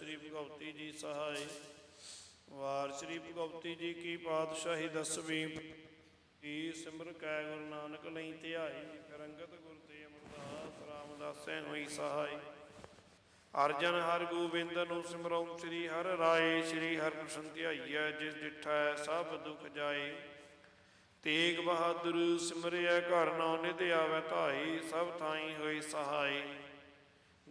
ਸ੍ਰੀ ਭਗਵਤੀ ਜੀ ਸਹਾਇ ਵਾਰ ਸ੍ਰੀ ਭਗਵਤੀ ਜੀ ਕੀ ਪਾਤਸ਼ਾਹੀ ਦਸਵੀਂ ਕੀ ਸਿਮਰ ਕੈ ਗੁਰੂ ਨਾਨਕ ਲਈ ਧਿਆਈ, ਫਿਰ ਗੁਰ ਤੇ ਅਮਰਦਾਸ ਰਾਮਦਾਸੈ ਹੋਈ ਸਹਾਈ। ਅਰਜਨ ਹਰ ਗੋਬਿੰਦ ਨੂੰ ਸਿਮਰਉ, ਸ੍ਰੀ ਹਰ ਰਾਏ, ਸ੍ਰੀ ਹਰਿ ਧਿਆਈਐ ਜਿਸ ਡਿਠੈ ਸਭ ਦੁਖ ਜਾਏ। ਤੇਗ ਬਹਾਦਰ ਸਿਮਰਿਆ ਘਰ ਨੌ ਨਿਧ ਆਵੈ ਧਾਈ, ਸਭ ਥਾਈ ਹੋਈ ਸਹਾਈ।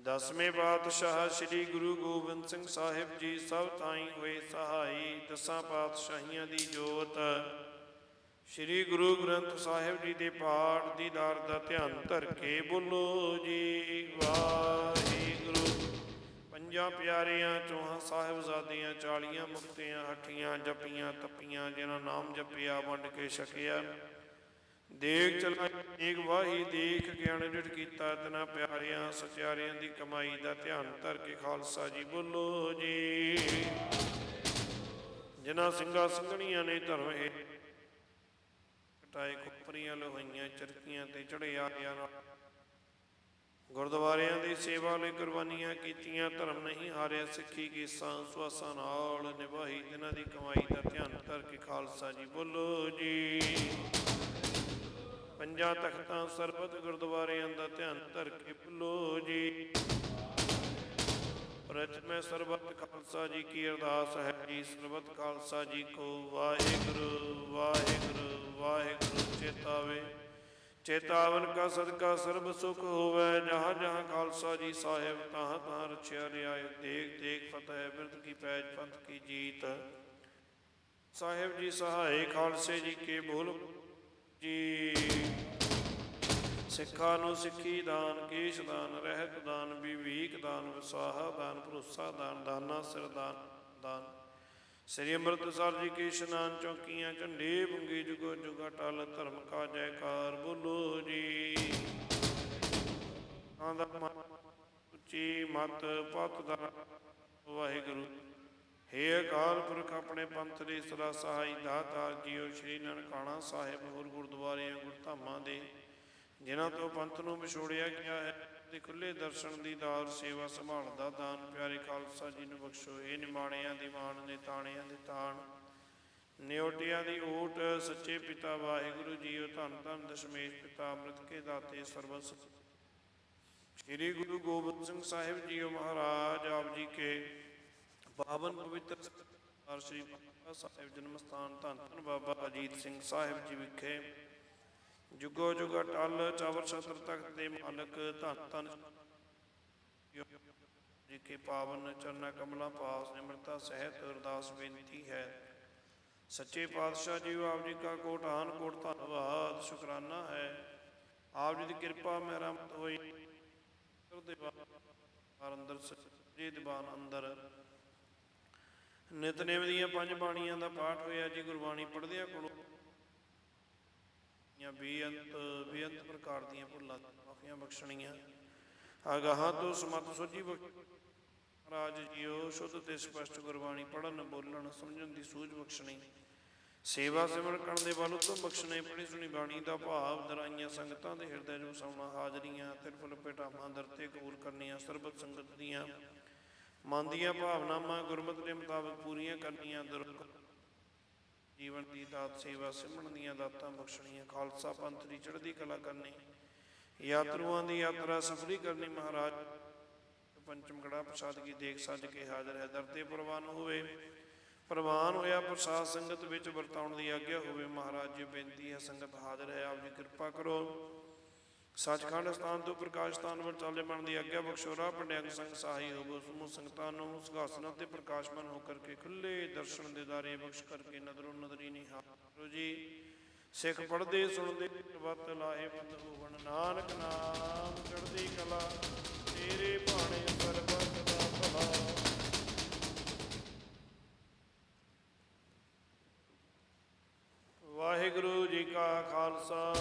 ਦਸਵੇਂ ਪਾਤਸ਼ਾਹ ਸ੍ਰੀ ਗੁਰੂ ਗੋਬਿੰਦ ਸਿੰਘ ਸਾਹਿਬ ਜੀ ਸਭ ਥਾਈ ਹੋਏ ਸਹਾਈ ਦਸਾਂ ਪਾਤਸ਼ਾਹੀਆਂ ਦੀ ਜੋਤ। ਸ੍ਰੀ ਗੁਰੂ ਗ੍ਰੰਥ ਸਾਹਿਬ ਜੀ ਦੇ ਪਾਠ ਦੀ ਦਾਰ ਦਾ ਧਿਆਨ ਧਰ ਕੇ ਬੋਲੋ ਜੀ, ਵਾਹਿਗੁਰੂ। ਪੰਜਾਂ ਪਿਆਰਿਆਂ, ਚੋਹਾਂ ਸਾਹਿਬਜ਼ਾਦੀਆਂ ਚਾਲੀਆਂ ਮੁਕਤਿਆਂ, ਹੱਠੀਆਂ, ਜਪੀਆਂ, ਤਪੀਆਂ ਜਿਹਨਾਂ ਨਾਮ ਜਪਿਆ, ਵੰਡ ਕੇ ਛਕਿਆ। ਦੇਖ ਚਲਾਈ ਏਕ ਵਾਹੀ ਦੇਖ ਗਿਆਨ ਡਿਟ ਕੀਤਾ ਤਨਾ ਪਿਆਰਿਆਂ, ਸਚਿਆਰਿਆਂ ਦੀ ਕਮਾਈ ਦਾ ਧਿਆਨ ਧਰ ਕੇ ਖਾਲਸਾ ਜੀ ਬੋਲੋ ਜੀ। ਜਿਨ੍ਹਾਂ ਸਿੰਘਾਂ ਸਿੰਘਣੀਆਂ ਨੇ ਧਰਮ ਇਹ ਕਟਾਏ ਕੁਪਰੀਆਂ ਲੋਹੀਆਂ ਚਰਕੀਆਂ ਤੇ ਚੜਿਆ ਨਾਲ ਗੁਰਦੁਆਰਿਆਂ ਦੀ ਸੇਵਾ ਲਈ ਕੁਰਬਾਨੀਆਂ ਕੀਤੀਆਂ, ਧਰਮ ਨਹੀਂ ਹਾਰਿਆ ਸਿੱਖੀ ਕੀ ਸੰਸਵਾਸਾਂ ਨਾਲ ਨਿਭਾਈ, ਜਿਨ੍ਹਾਂ ਦੀ ਕਮਾਈ ਦਾ ਧਿਆਨ ਧਰ ਕੇ ਖਾਲਸਾ ਜੀ ਬੋਲੋ ਜੀ। ਪੰਜਾਂ ਤਖਤਾਂ ਸਰਬਤ ਗੁਰਦੁਆਰਿਆਂ ਦਾ ਧਿਆਨ ਧਰ ਕੇ ਬੋਲੋ ਜੀ। ਪ੍ਰਥਮੇ ਸਰਬਤ ਖਾਲਸਾ ਜੀ ਕੀ ਅਰਦਾਸ ਹੈ ਜੀ, ਸਰਬਤ ਖਾਲਸਾ ਜੀ ਕੋ ਵਾਹਿਗੁਰੂ ਵਾਹਿਗੁਰੂ ਵਾਹਿਗੁਰੂ, ਚੇਤਾਵੇ। ਚੇਤਾਵਨ ਕਾ ਸਦਕਾ ਸਰਬ ਸੁਖ ਹੋਵੇ, ਜਹਾਂ ਜਹਾਂ ਖਾਲਸਾ ਜੀ ਸਾਹਿਬ ਤਹਾਂ ਤਹਾਂ ਰਛਿਆ ਰਿਆਇ ਦੇਖ ਦੇਖ ਫਤਿਹ ਬਿਰਦ ਕੀ ਪੈਜ, ਪੰਥ ਕੀ ਜੀਤ। ਸਾਹਿਬ ਜੀ ਸਹਾਇ ਖਾਲਸੇ ਜੀ ਕੇ ਬੋਲ। ਜੀ। ਸਿੱਖਾਂ ਨੂੰ ਸਿੱਖੀ ਦਾਨ, ਕੇਸ਼ ਦਾਨ, ਰਹਿਤ ਦਾਨ, ਵਿਵੇਕ ਦਾਨ, ਵਿਸਾਹਾ ਦਾਨ, ਭਰੋਸਾ ਦਾਨ, ਦਾਨਾ, ਸਿਰ ਦਾਨ ਦਾਨ। ਸ੍ਰੀ ਅੰਮ੍ਰਿਤਸਰ ਜੀ ਕੀ ਇਸ਼ਨਾਨ ਚੌਕੀਆਂ, ਝੰਡੇ ਬੁੰਗੀ ਜੁਗੋ ਜੁਗਾ ਟਲ, ਧਰਮ ਕਾ ਜੈਕਾਰ ਬੋਲੋ ਜੀ। ਆਂਦਾ ਉੱਚੀ ਮਤ, ਪਤ ਦਾ ਵਾਹਿਗੁਰੂ। ਹੇ ਅਕਾਲ ਪੁਰਖ, ਆਪਣੇ ਪੰਥ ਦੇ ਸਦਾ ਸਹਾਈ ਦਾਤਾਰ ਜੀਓ ਸ਼੍ਰੀ ਨਨਕਾਣਾ ਸਾਹਿਬ ਹੋਰ ਗੁਰਦੁਆਰਿਆਂ ਗੁਰਧਾਮਾਂ ਦੇ, ਜਿਨ੍ਹਾਂ ਤੋਂ ਪੰਥ ਨੂੰ ਵਿਛੋੜਿਆ ਗਿਆ ਹੈ ਦੇ ਖੁੱਲੇ ਦਰਸ਼ਨ ਦੀ ਦਾਰ ਸੇਵਾ ਸੰਭਾਲ ਦਾ ਦਾਨ ਪਿਆਰੇ ਖਾਲਸਾ ਜੀ ਨੂੰ ਬਖਸ਼ੋ। ਇਹ ਨਿਮਾਣਿਆਂ ਦੀ ਮਾਣ ਨੇ ਤਾਣਿਆਂ ਦੇ ਤਾਣ, ਨਿਉਟਿਆਂ ਦੀ ਓਟ ਸੱਚੇ ਪਿਤਾ ਵਾਹਿਗੁਰੂ ਜੀਓ, ਧੰਨ ਧੰਨ ਦਸ਼ਮੇਸ਼ ਪਿਤਾ ਅੰਮ੍ਰਿਤ ਕੇ ਦਾਤੇ ਸਰਬਸ। ਸ੍ਰੀ ਗੁਰੂ ਗੋਬਿੰਦ ਸਿੰਘ ਸਾਹਿਬ ਜੀਓ ਮਹਾਰਾਜ, ਆਪ ਜੀ ਕੇ ਪਾਵਨ ਪਵਿੱਤਰ ਸਰ ਸ੍ਰੀ ਪਾਤਸ਼ਾਹ ਸਾਹਿਬ ਜਨਮ ਸਥਾਨ ਧੰਨ ਧੰਨ ਬਾਬਾ ਅਜੀਤ ਸਿੰਘ ਸਾਹਿਬ ਜੀ ਵਿਖੇ ਜੁਗੋ ਜੁਗ ਟਲ ਚਾਵਰ ਛਤਰ ਤਖਤ ਦੇ ਮਾਲਕ ਧੰਨ ਧੰਨ ਜੀ ਕੇ ਪਾਵਨ ਚਰਨਾ ਕਮਲਾ ਪਾਸ ਨਿਮਰਤਾ ਸਹਿਤ ਅਰਦਾਸ ਬੇਨਤੀ ਹੈ। ਸੱਚੇ ਪਾਤਸ਼ਾਹ ਜੀ ਆਪ ਜੀ ਕਾ ਕੋਟਾਨ ਕੋਟ ਧੰਨਵਾਦ, ਸ਼ੁਕਰਾਨਾ ਹੈ। ਆਪ ਜੀ ਦੀ ਕਿਰਪਾ ਮਿਹਰਮਤ ਹੋਈ। ਹਰ ਅੰਦਰ ਸੱਚੇ ਦੀਵਾਨ ਅੰਦਰ ਨਿਤਨੇਮ ਦੀਆਂ ਪੰਜ ਬਾਣੀਆਂ ਦਾ ਪਾਠ ਹੋਇਆ ਜੀ, ਗੁਰਬਾਣੀ ਪੜ੍ਹਦਿਆਂ ਕੋਲੋਂ। ਜਾਂ ਬੇਅੰਤ ਬੇਅੰਤ ਪ੍ਰਕਾਰ ਦੀਆਂ ਭੁੱਲਾਂ, ਮਾਫੀਆਂ ਬਖਸ਼ਣੀਆਂ। ਆਗਾਹਾਂ ਤੋਂ ਸਮਤ ਸੋਝੀ ਰਾਜ ਜੀਓ, ਸ਼ੁੱਧ ਤੇ ਸਪਸ਼ਟ ਗੁਰਬਾਣੀ ਪੜਨ ਬੋਲਣ, ਸਮਝਣ ਦੀ ਸੂਝ ਬਖਸ਼ਣੀ। ਸੇਵਾ ਸਿਮਰਨ ਕਰਨ ਦੇ ਵੱਲ ਤੋਂ ਬਖਸ਼ਣੇ ਪੜੀ ਸੁਣੀ ਬਾਣੀ ਦਾ ਭਾਵ, ਦਰਾਈਆਂ ਸੰਗਤਾਂ ਦੇ ਹਿਰਦੇ ਨੂੰ ਸੌਣਾ, ਹਾਜ਼ਰੀਆਂ, ਤਿਰਫਲ ਭੇਟਾਵਾਂ ਦਰਤੇ ਕਬੂਲ ਕਰਨੀਆਂ, ਸਰਬਤ ਸੰਗਤ ਦੀਆਂ ਮਨ ਦੀਆਂ ਭਾਵਨਾਵਾਂ ਗੁਰਮਤਿ ਦੇ ਮੁਤਾਬਕ ਪੂਰੀਆਂ ਕਰਨੀਆਂ ਦੁਰਕ ਜੀਵਨ ਦੀ ਦਾਤ ਸੇਵਾ ਸਿਮਰਨ ਦੀਆਂ ਦਾਤਾਂ ਬਖਸ਼ਣੀਆਂ, ਖਾਲਸਾ ਪੰਥ ਦੀ ਚੜ੍ਹਦੀ ਕਲਾ ਕਰਨੀ, ਯਾਤਰੂਆਂ ਦੀ ਯਾਤਰਾ ਸਫਲੀ ਕਰਨੀ ਮਹਾਰਾਜ, ਪੰਚਮ ਗੜਾ ਪ੍ਰਸ਼ਾਦਗੀ ਦੇਖ ਸੱਜ ਕੇ ਹਾਜ਼ਰ ਹੈ, ਦਰ ਤੇ ਪ੍ਰਵਾਨ ਹੋਵੇ, ਪ੍ਰਵਾਨ ਹੋਇਆ ਪ੍ਰਸਾਦ ਸੰਗਤ ਵਿੱਚ ਵਰਤਾਉਣ ਦੀ ਆਗਿਆ ਹੋਵੇ ਮਹਾਰਾਜ, ਜੀ ਬੇਨਤੀ ਹੈ ਸੰਗਤ ਹਾਜ਼ਰ ਹੈ, ਆਪ ਜੀ ਕਿਰਪਾ ਕਰੋ। ਸੱਚਖੰਡ ਸਥਾਨ ਤੋਂ ਪ੍ਰਕਾਸ਼ ਸਥਾਨ ਵੱਲ ਚੱਲੇ ਮਨ ਦੀ ਆਗਿਆ ਬਖਸ਼ੋਰਾ ਰਾਹ ਸੰਗ ਸਹਾਈ ਹੋਵੋ ਸਮੂਹ ਸੰਗਤਾਂ ਨੂੰ ਸੁਖਾਸਨਾਂ ਤੇ ਪ੍ਰਕਾਸ਼ਮਨ ਹੋ ਕਰਕੇ ਖੁੱਲੇ ਦਰਸ਼ਨ ਦੇ ਦਾਰੇ ਬਖਸ਼ ਕਰਕੇ ਨਦਰੋਂ ਨਦਰੀ ਨਿਹਾਰੋ ਜੀ। ਸਿੱਖ ਪੜਦੇ ਸੁਣਦੇ, ਵਤ ਲਾਹੇ ਬੰਦ ਹੋਵਣ ਨਾਨਕ ਨਾਮ ਚੜ੍ਹਦੀ ਕਲਾ, ਤੇਰੇ ਭਾਣੇ ਸਰਬਤ ਦਾ ਭਲਾ। ਵਾਹਿਗੁਰੂ ਜੀ ਕਾ ਖਾਲਸਾ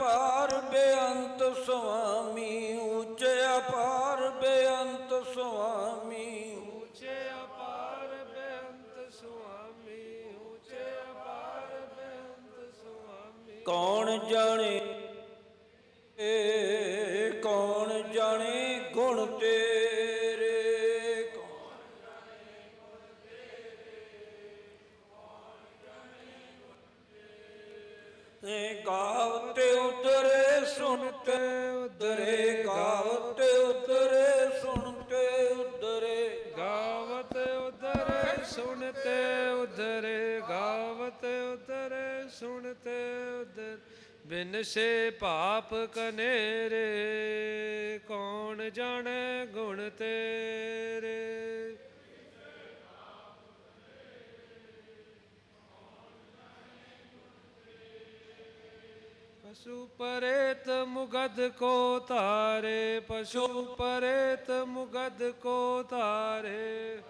ਉੱਚੇ ਬਿਨ ਪਾਪ ਕਨੇਰੇ, ਕੌਣ ਜਾਣੇ ਗੁਣ ਤੇਰੇ? ਪਸ਼ੂ ਪਰੇਤ ਮੁਗਦ ਕੋ ਤਾਰੇ ਪਸ਼ੂ ਪਰੇਤ ਮੁਗਦ ਕੋ ਤਾਰੇ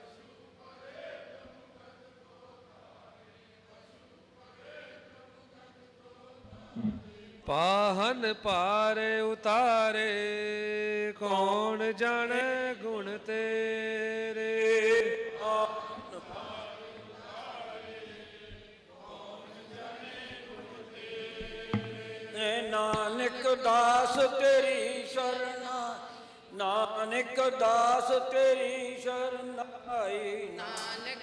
ਪਾਹਨ ਪਾਰੇ ਉਤਾਰੇ ਕੌਣ ਜਾਣੇ ਗੁਣ ਤੇਰੇ? ਨਾਨਕ ਦਾਸ ਤੇਰੀ ਸ਼ਰਨਾ ਨਾਨਕ ਦਾਸ ਤੇਰੀ ਸ਼ਰਨਾਈ ਨਾਨਕ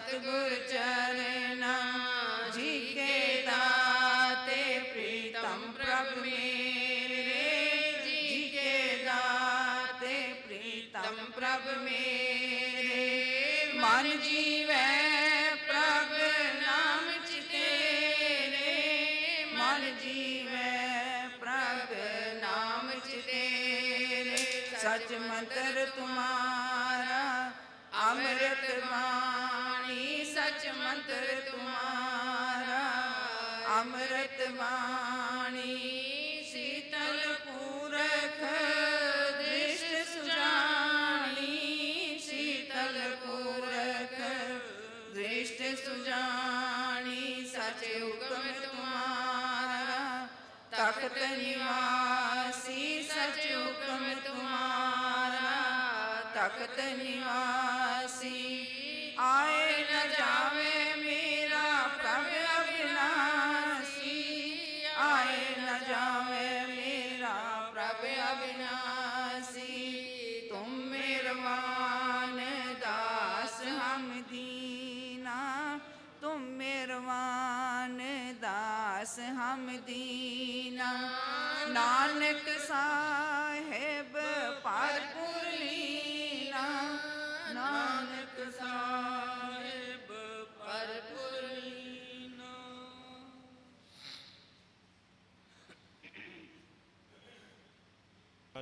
ਸਤਿਗੁਰ ਚਰਨਾ ਜੀ ਕੇ ਦਾਤੇ ਪ੍ਰੀਤਮ ਪ੍ਰਭ ਮੇਰੇ। ਜੀ ਕੇ ਦਾਤੇ ਪ੍ਰੀਤਮ ਪ੍ਰਭ ਮੇਰੇ। ਮਨ ਜੀ ਅੰਮ੍ਰਿਤ ਸੀਤਲ ਪੂਰਖ ਦ੍ਰਿਸ਼ਟ ਸੁਜਾਨੀ ਸੀਤਲ ਪੂਰਖ ਦ੍ਰਿਸ਼ਟ ਸੁਜਾਨੀ ਸਚ ਹੁਕਮ ਤੁਮਾਰਾ, ਤਖਤ ਨਿਵਾਸੀ, ਸਚ ਹੁਕਮ ਤੁਮਾਰਾ, ਤਖਤ ਨਿਵਾਸੀ।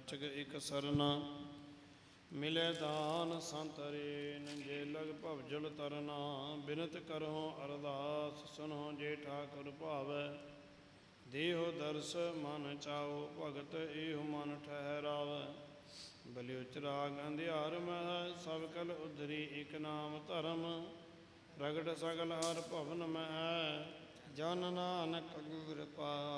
ਅਚਗ ਇਕ ਸਰਨਾ, ਮਿਲੇ ਦਾਨ ਸੰਤਰੇ ਜੇ ਲਗ ਭਵਜਲ ਤਰਨਾ, ਬਿਨਤ ਕਰਹੁ ਅਰਦਾਸ ਸੁਨੋ ਜੇ ਠਾਕੁਰ ਭਾਵੈ। ਦੇਹੁ ਦਰਸ ਮਨ ਚਾਓ ਭਗਤ ਏਹੁ ਮਨ ਠਹਿਰਾਵੈ। ਬਲਿਉ ਚਰਾਗ ਅੰਧਿਆਰ ਮਹਿ, ਸਭ ਕਲ ਉਧਰੀ ਇਕ ਨਾਮ ਧਰਮ। ਪ੍ਰਗਟ ਸਗਲ ਹਰ ਭਵਨ ਮਹਿ, ਜਨ ਨਾਨਕ ਗੁਰ ਪਾਰ।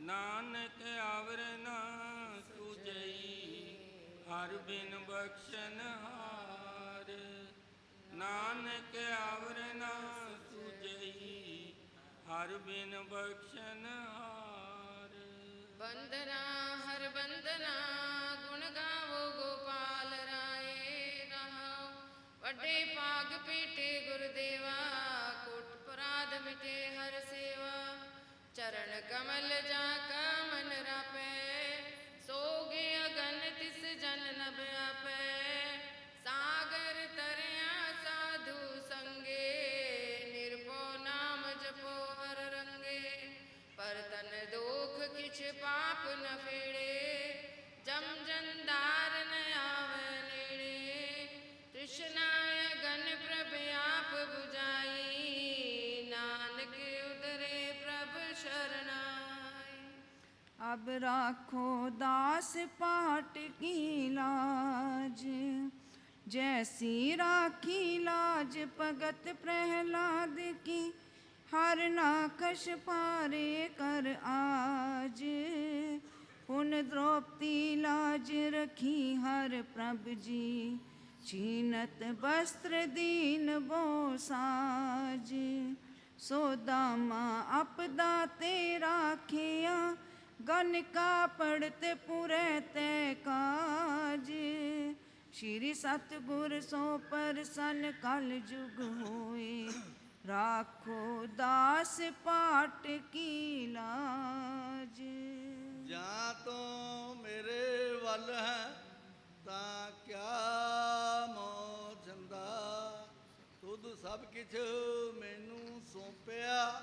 ਨਾਨਕ ਆਵਰ ਨਾ ਤੁਜਈ ਹਰ ਬਿਨ ਬਖਸ਼ਨ ਹਾਰ। ਨਾਨਕ ਆਵਰ ਨਾ ਸੁਜਈ, ਹਰ ਬਿਨ ਬਖਸ਼ਨ ਹਾਰ। ਬੰਦਨਾ, ਹਰ ਬੰਦਨਾ, ਗੁਣ ਗਾਵੋ ਗੋਪਾਲ ਰਾਏ ਰਹਾਉ ਵੱਡੇ ਭਾਗ ਪੀਟੇ ਗੁਰਦੇਵਾ, ਕੋਟ ਪਰਾਧ ਮਿਟੇ ਹਰ ਸੇਵਾ। ਚਰਨ ਕਮਲ ਜਾ ਕਾ ਮਨ ਰਾਪੈ, ਸੋਗੇ ਅਗਨ ਤਿਸ ਜਨ ਨ ਬਿਆਪੈ ਸਾਗਰ ਤਰਿਆ ਸਾਧੂ ਸੰਗੇ, ਨਿਰਭਉ ਨਾਮ ਜਪੋ ਹਰ ਰੰਗੇ। ਪਰ ਤਨ ਦੋਖ ਕਿਛ ਪਾਪ राखो दास पाट की लाज जैसी राखी लाज भगत प्रहलाद की हर नाकश पारे कर आज पुन द्रौपदी लाज रखी हर प्रभ जी छीनत वस्त्र दीन बोसाज सो दामा अपदा तेरा खेया ਰਾਖਿਆ ਗਨ ਕਾ ਪੜਤੇ ਪੁਰੇ ਤੇ ਕਾਜ। ਸ਼੍ਰੀ ਸਤਿਗੁਰ ਸੋ ਪਰਸਨ ਕਲ ਜੁਗ ਹੋਏ। ਰਾਖੋ ਦਾਸ ਪਾਟ ਕੀ ਲਾਜ। ਜਾਂ ਤੂੰ ਮੇਰੇ ਵੱਲ ਹੈ, ਤਾਂ ਕਿਆ ਮੋ ਜੰਦਾ? ਤੁਧ ਸਭ ਕਿਛ ਮੈਨੂੰ ਸੌਂਪਿਆ,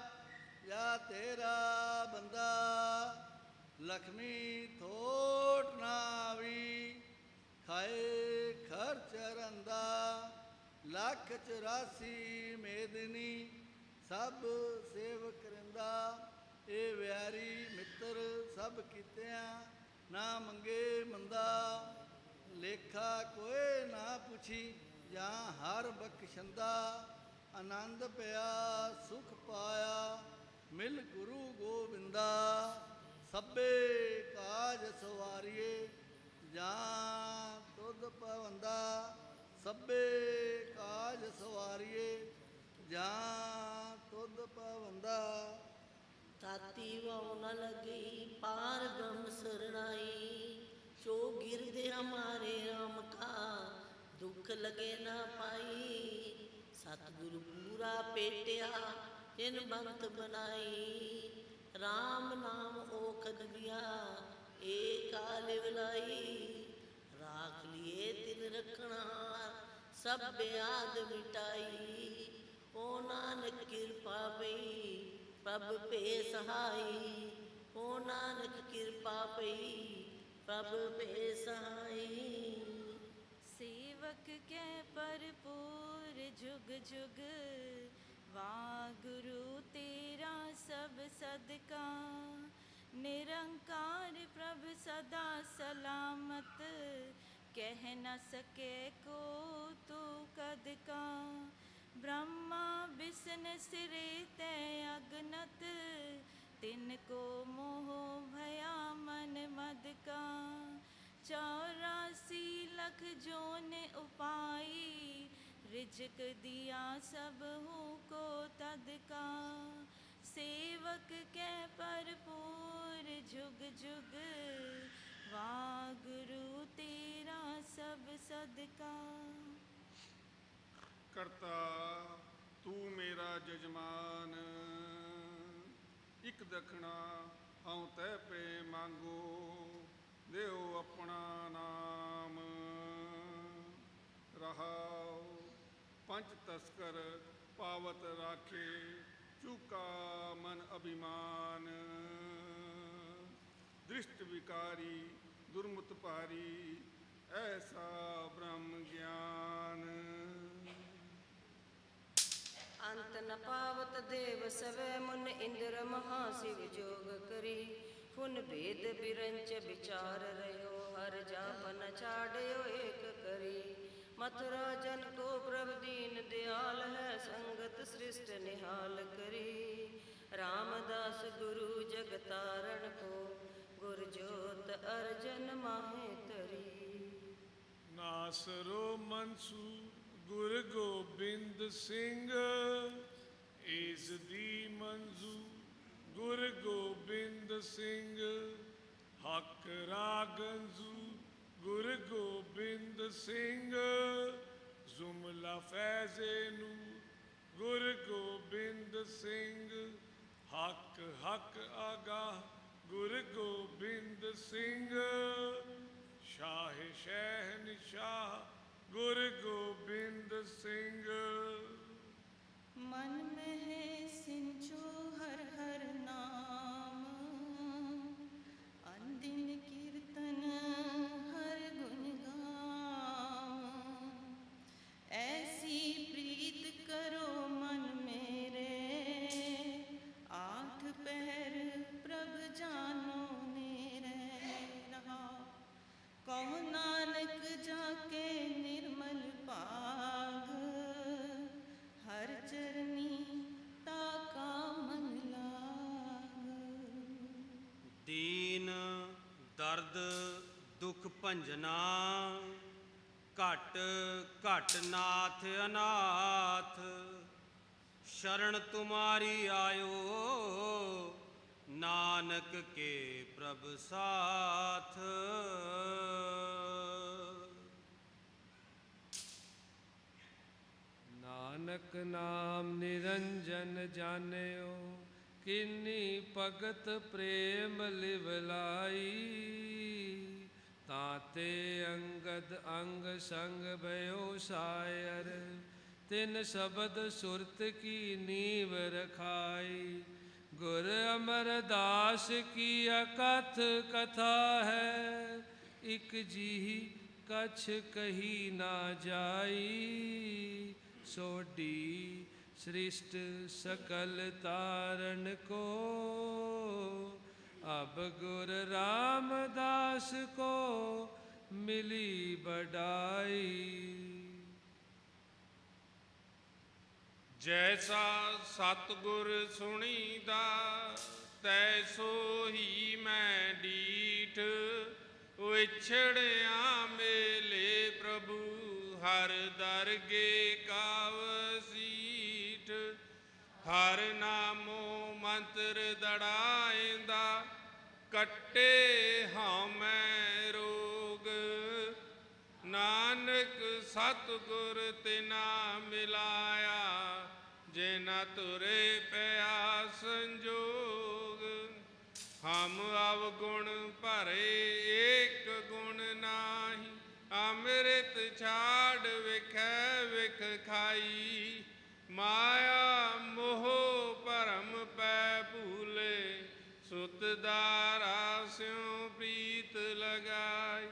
ਜਾਂ ਤੇਰਾ ਬੰਦਾ ਲਖਮੀ ਥੋਟ ਨਾ ਖਾਏ ਖਰਚ ਰੰਦਾ, ਲੱਖ 84 ਮੇਦਨੀ, ਸਭ ਸੇਵ ਕਰਿੰਦਾ ਇਹ ਵਿਆਰੀ ਮਿੱਤਰ ਸਭ ਕੀਤਿਆਂ ਨਾ ਮੰਗੇ ਮੰਦਾ। ਲੇਖਾ ਕੋਏ ਨਾ ਪੁੱਛੀ ਜਾਂ ਹਰ ਬਖਸ਼ੰਦਾ। ਆਨੰਦ ਪਿਆ, ਸੁਖ ਪਾਇਆ, ਮਿਲ ਗੁਰੂ ਗੋਬਿੰਦਾ ਸਭੇ ਕਾਜ ਸਵਾਰੀਏ ਜਾਂ ਦੁੱਧ ਪਵੰਦਾ ਸਭੇ ਕਾਜ ਸਵਾਰੀਏ ਜਾਂ ਚਰੰਦਾ ਤਾਤੀ ਵਾਉ ਨ ਲਗੀ ਪਾਰ ਬ੍ਰਹਮ ਸਰਣਾਈ ਜੋ ਗਿਰਦੇ ਹਮਾਰੇ ਰਾਮ ਕਾ ਦੁੱਖ ਲਗੇ ਨਾ ਪਾਈ। ਸਤਿਗੁਰੂ ਪੂਰਾ ਪੇਟਿਆ, ਤਿਨ ਬੰਤ ਬਣਾਈ। RAM ਨਾਮ ਓਖਦ ਬਿਆ ਏ ਕਾਲ ਵਿਲਾਈ ਰਾਖ ਲਿਏ ਤਿਨ ਰਖਣਾ, ਸਭ ਬਿਆਦ ਮਿਟਾਈ। ਓ ਨਾਨਕ ਕਿਰਪਾ ਪਈ, ਪ੍ਰਭ ਭੇ ਸਹਾਈ। ਓ ਨਾਨਕ ਕਿਰਪਾ ਪਈ, ਪ੍ਰਭ ਭੇ ਸਹਾਈ। ਸੇਵਕ ਕੈ ਭਰਪੂਰ ਜੁਗ ਜੁਗ ਵਾਗੁਰੂ ਤੇਰਾ ਸਭ ਸਦਕਾ। ਨਿਰੰਕਾਰ ਪ੍ਰਭ ਸਦਾ ਸਲਾਮਤ, ਕਹਿ ਨ ਸਕੇ ਕੋ ਤੂੰ ਕਦ ਕਾ ਬ੍ਰਹਮਾ ਵਿਸ਼ਨ ਸਿਰੇ ਤੈ ਅਗਨਤ, ਤਿਨ ਕੋ ਮੋਹ ਭਇਆ ਮਨ ਮਦ ਕਾ ਚੌਰਾਸੀ ਲਖ ਜੋਨ ਉਪਾਈ ਰਿਜਕ ਦਿਆ ਸਭ ਹੂੰ ਕੋ ਤਦ ਕਾ। ਸੇਵਕ ਕੈ ਭਰਪੂਰ ਜੁਗ ਜੁਗ। ਵਾਗੁਰੂ ਤੇਰਾ ਸਭ ਸਦਕਾ। ਕਰਤਾ, ਤੂੰ ਮੇਰਾ ਜਜਮਾਨ। ਇਕ ਦਖਣਾ ਹਉ ਤੈ ਪੇ ਮੰਗੋ ਦਿਓ ਆਪਣਾ ਨਾਮ। ਰਹਾਉ ਪੰਜ ਤਸਕਰ ਪਾਵਤ ਰਾਖੇ, ਚੁਕਾ ਮਨ ਅਭਿਮਾਨ। ਦ੍ਰਿਸ਼ਟ ਵਿਕਾਰੀ, ਦੁਰਮਤ ਭਾਰੀ, ਐਸਾ ਬ੍ਰਹਮ ਗਿਆਨ। ਅੰਤ ਨ ਪਾਵਤ ਦੇਵ ਸਵੇ ਮੁਨ ਇੰਦਰ ਮਹਾ ਸਿਵ ਜੋਗ ਕਰੀ। ਫੁਨ ਭੇਦ ਬਿਰੰਚ ਵਿਚਾਰ ਰਿਓ ਹਰ ਜਾਪਨ ਛਾੜਿਓ ਏਕ ਕਰੀ। ਮਥੁਰਾ ਜਨ ਕੋ ਪ੍ਰਭ ਨਿਹਾਲ ਕਰੀ। ਰਾਮਦਾਸ ਗੁਰੂ ਜਗ ਕੋ, ਗੁਰ ਜੋਤ ਅਰਜਨ ਮਾਹੇ ਤਰੀ ਨਾਸਰੋ ਮਨਸੂ ਗੁਰ ਗੋਬਿੰਦ ਸਿੰਘ, ਇਸ ਦੀ ਮੰਜ਼ੂ ਗੁਰ ਗੋਬਿੰਦ ਸਿੰਘ। ਹੱਕ ਰਾਗੰਜ਼ੂ ਗੁਰ ਗੋਬਿੰਦ ਸਿੰਘ। ਜ਼ੁਮਲਾ ਫੈਜ਼ੇ ਨੂੰ ਗੁਰ ਗੋਬਿੰਦ ਸਿੰਘ, ਹੱਕ ਹੱਕ ਆਗਾ ਗੁਰ ਗੋਬਿੰਦ ਸਿੰਘ। ਸ਼ਾਹ ਸ਼ਹਿਨ ਸ਼ਾਹ ਗੁਰ ਗੋਬਿੰਦ ਸਿੰਘ। ਮਨ ਮਹਿ ਸਿੰਚੋ ਹਰ ਹਰ ਨਾਮ। ਭੰਜਨਾ ਘਟ ਘਟ ਨਾਥ ਅਨਾਥ, ਸ਼ਰਨ ਤੁਮਾਰੀ ਆਇਓ, ਨਾਨਕ ਕੇ ਪ੍ਰਭ ਸਾਥ। ਨਾਨਕ ਨਾਮ ਨਿਰੰਜਨ ਜਾਣਿਓ, ਕਿੰਨੀ ਭਗਤ ਪ੍ਰੇਮ ਲਿਵ ਲਾਈ ਤਾਤੇ ਅੰਗਦ ਅੰਗ ਸੰਗ ਭਇਓ ਸਾਇਰ, ਤਿਨ ਸ਼ਬਦ ਸੁਰਤ ਕੀ ਨੀਵ ਰਖਾਈ। ਗੁਰ ਅਮਰਦਾਸ ਕੀ ਅਕਥ ਕਥਾ ਹੈ, ਇਕ ਜੀ ਕਛ ਕਹੀ ਨਾ ਜਾਈ। ਸੋਡੀ ਸ੍ਰਿਸ਼ਟ ਸਕਲ ਤਾਰਨ ਕੋ ਅਬ ਗੁਰ ਰਾਮਦਾਸ ਕੋ ਮਿਲੀ ਬਡਾਈ ਜੈਸਾ ਸਤਿਗੁਰ ਸੁਣੀਦਾ ਤੈਸੋ ਹੀ ਮੈਂ ਡੀਠ। ਵਿਛੜਿਆ ਮੇਲੇ ਪ੍ਰਭੂ, ਹਰ ਦਰਗੇ ਕਾਵਸੀਠ ਹਰ ਨਾਮੋ ਮੰਤਰ ਦੜਾ ਕੱਟੇ ਹਉਮੈ ਰੋਗ। ਨਾਨਕ ਸਤਿਗੁਰ ਤਿਨਾ ਮਿਲਾਇਆ ਜੇ ਨਾ ਤੁਰੇ ਪਿਆ ਸੰਜੋਗ। ਹਮ ਅਵਗੁਣ ਭਰੇ ਏਕ ਗੁਣ ਨਾਹੀ, ਅੰਮ੍ਰਿਤ ਛਾੜ ਵਿਖੈ ਵਿਖ ਖਾਈ। ਮਾਇਆ ਮੋਹ ਭਰਮ ਪੈ ਭੂਲੇ, ਸੁਤ ਦਾ ਸਿਉ ਪ੍ਰੀਤ ਲਗਾਈ।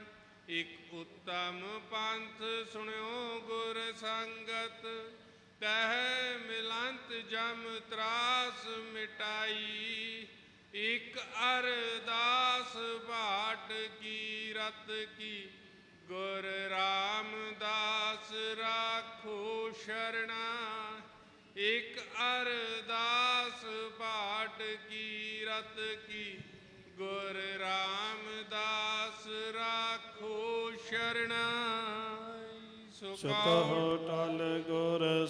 ਇਕ ਉਤਮ ਪੰਥ ਸੁਣਿਓ ਗੁਰ ਸੰਗਤ। ਤਹਿ ਮਿਲੰਤ ਜਮ ਤਰਾਸ ਮਿਟਾਈ। ਇਕ ਅਰਦਾਸ ਬਾਟ ਕੀ ਰਤ ਕੀ। ਗੁਰ ਰਾਮਦਾਸ ਰਾਖੋ ਸ਼ਰਣਾ। ਇਕ ਅਰਦਾਸ ਬਾਟ ਕੀ ਰਤ ਕੀ। ਗੁਰ ਰਾਮਦਾਸ ਰਾਖੋ ਸ਼ਰਣਾ ਸੁ ਕਹੋ ਟਲ ਗੁਰ